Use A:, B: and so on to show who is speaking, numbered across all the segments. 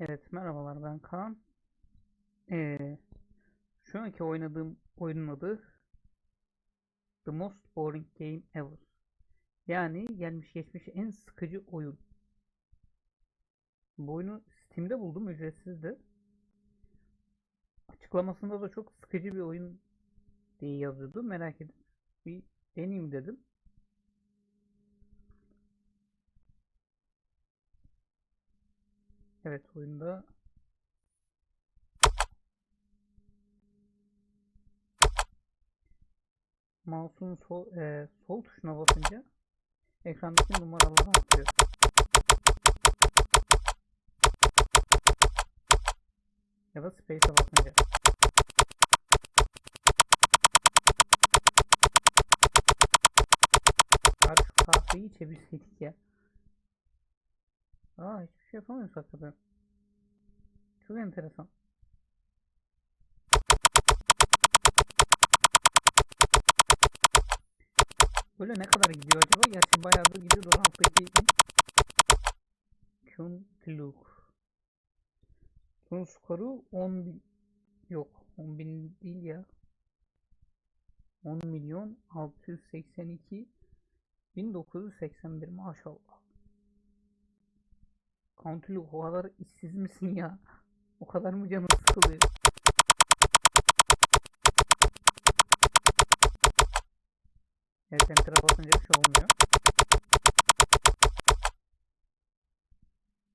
A: Evet merhabalar ben Kaan. Ee, şu anki oynadığım oyunun adı The Most Boring Game Ever. Yani gelmiş geçmiş en sıkıcı oyun. Bu oyunu Steam'de buldum ücretsizdi. Açıklamasında da çok sıkıcı bir oyun diye yazıyordu. Merak edip bir deneyeyim dedim. Evet oyunda mouse'un sol, e, sol tuşuna basınca ekrandaki numaraları artıyor. Ya da space'e basınca. Artık kahveyi içebilseydik ya. Aa hiçbir şey yapamıyoruz hakikaten. Çok enteresan. Böyle ne kadar gidiyor acaba? Gerçi bayağı da gidiyor. Alttaki Kuntluk. Bunun skoru 10 bin... Yok 10 bin değil ya. 10 milyon 682 1981 maşallah. Countyluk o kadar işsiz misin ya? O kadar mı canın sıkılıyor? Evet enter'a basınca bir şey olmuyor.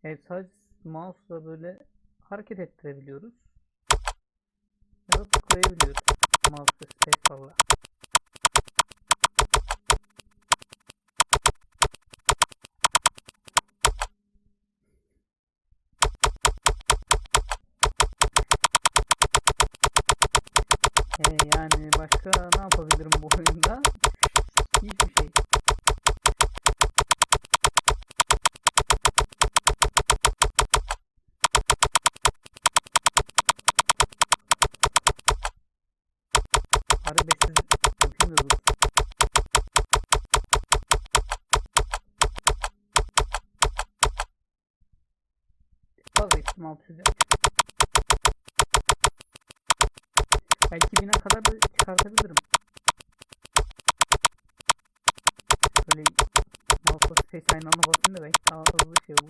A: Evet sadece mouse'la böyle hareket ettirebiliyoruz. Ya da tıklayabiliyoruz. Mouse ve spacebar'la. Ee, yani başka ne yapabilirim bu oyunda? Hiçbir şey. 500 yapayım da dur. Vazgeçtim 600 yap. Belki 1000'e kadar da çıkartabilirim. Böyle mouse'la space aynı anda basayım da belki daha hızlı şey olur.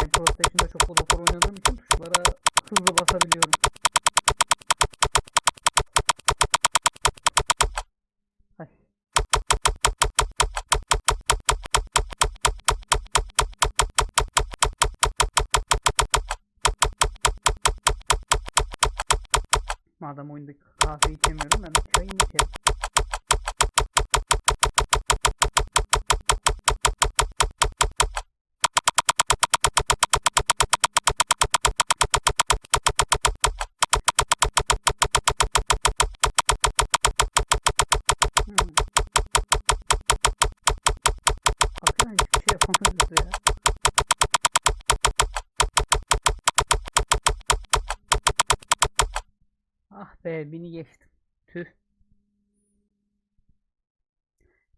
A: Ben PlayStation'da çok War oynadığım için tuşlara hızlı basabiliyorum. Madem oyundaki kahve içemiyorum ben çayımı içerim. Hmm. Hakikaten hiçbir şey yapamıyoruz ya. Ah be beni geçtim. Tüh.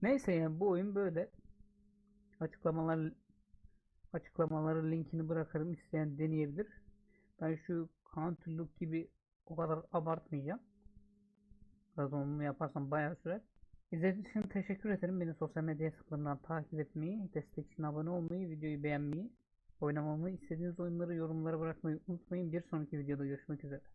A: Neyse yani bu oyun böyle. Açıklamalar açıklamaları linkini bırakırım isteyen deneyebilir. Ben şu Counterlook gibi o kadar abartmayacağım. Biraz onu yaparsam bayağı sürer. İzlediğiniz için teşekkür ederim. Beni sosyal medya hesaplarından takip etmeyi, destek için abone olmayı, videoyu beğenmeyi, oynamamı istediğiniz oyunları yorumlara bırakmayı unutmayın. Bir sonraki videoda görüşmek üzere.